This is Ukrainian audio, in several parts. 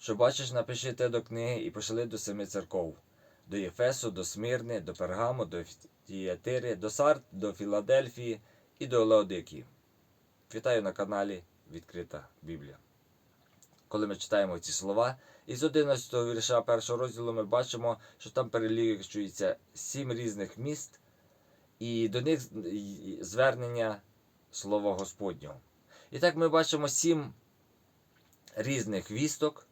Що бачиш, напиши те до книги і пошли до семи церков: до Єфесу, до Смирни, до Пергаму, до Тіатири, до Сарт, до Філадельфії і до Леодикії. Вітаю на каналі Відкрита Біблія. Коли ми читаємо ці слова, із 11 вірша першого розділу ми бачимо, що там перелічується сім різних міст, і до них звернення Слова Господнього. І так ми бачимо сім різних вісток.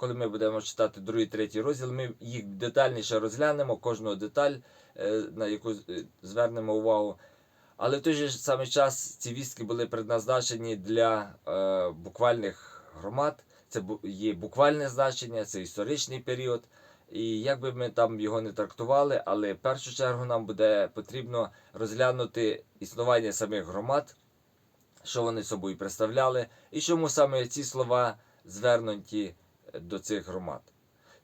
Коли ми будемо читати другий, третій розділ, ми їх детальніше розглянемо, кожну деталь, е, на яку е, звернемо увагу. Але в той же самий час ці вістки були предназначені для е, буквальних громад. Це є буквальне значення, це історичний період. І як би ми там його не трактували, але в першу чергу нам буде потрібно розглянути існування самих громад, що вони собою представляли, і чому саме ці слова звернуті до цих громад.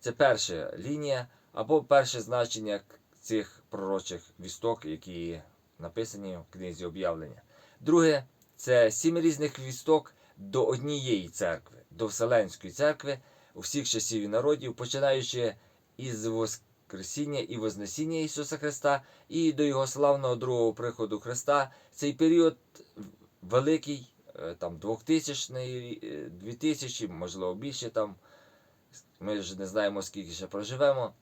Це перша лінія або перше значення цих пророчих вісток, які написані в книзі об'явлення. Друге це сім різних вісток до однієї церкви, до Вселенської церкви у всіх часів і народів, починаючи із Воскресіння і Вознесіння Ісуса Христа і до Його славного другого приходу Христа. Цей період великий, там 2000, е, 2000, можливо більше там. Ми ж не знаємо, скільки ще проживемо.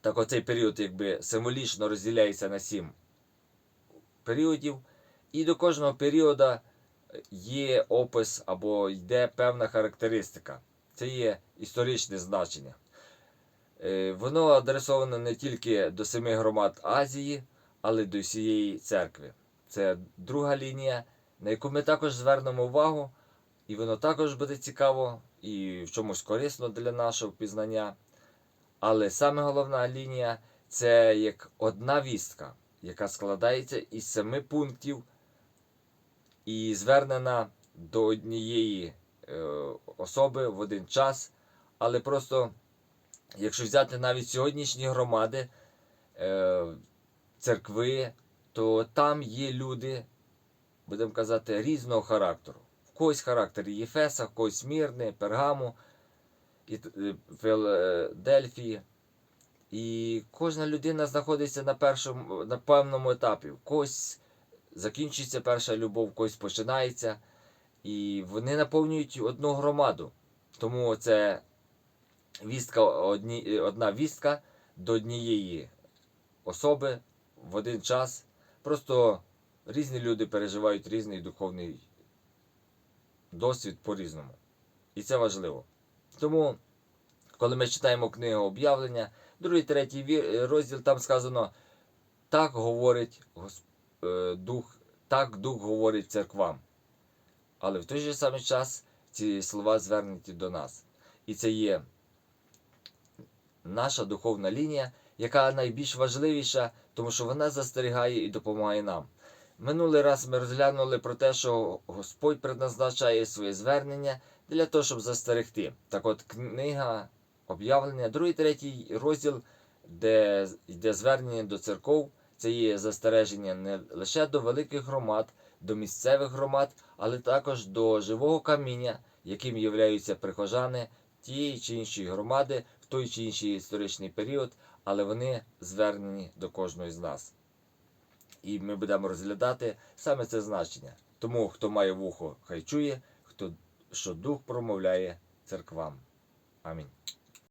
Так оцей період якби символічно розділяється на сім періодів. І до кожного періоду є опис або йде певна характеристика. Це є історичне значення. Е, Воно адресовано не тільки до семи громад Азії, але й до всієї церкви. Це друга лінія, на яку ми також звернемо увагу, і воно також буде цікаво і в чомусь корисно для нашого пізнання. Але саме головна лінія це як одна вістка, яка складається із семи пунктів і звернена до однієї е, особи в один час. Але просто, якщо взяти навіть сьогоднішні громади, е, церкви, то там є люди, будемо казати, різного характеру. В когось характер Єфеса, в когось Мірни, Пергаму, е, Філадельфії. І кожна людина знаходиться на першому, на певному етапі. В когось закінчується перша любов, в когось починається. І вони наповнюють одну громаду. Тому це вістка, одні, одна вістка до однієї особи в один час. Просто різні люди переживають різний духовний досвід по-різному. І це важливо. Тому, коли ми читаємо книгу об'явлення, другий, третій розділ там сказано: так говорить е, Дух, так Дух говорить церквам. Але в той же самий час ці слова звернуті до нас. І це є наша духовна лінія, яка найбільш важливіша, тому що вона застерігає і допомагає нам. Минулий раз ми розглянули про те, що Господь предназначає своє звернення для того, щоб застерегти. Так от книга об'явлення, другий, третій розділ, де йде звернення до церков, це є застереження не лише до великих громад, до місцевих громад, але також до живого каміння, яким являються прихожани тієї чи іншої громади в той чи інший історичний період, але вони звернені до кожної з нас. І ми будемо розглядати саме це значення. Тому, хто має вухо, хай чує, хто що дух промовляє церквам. Амінь.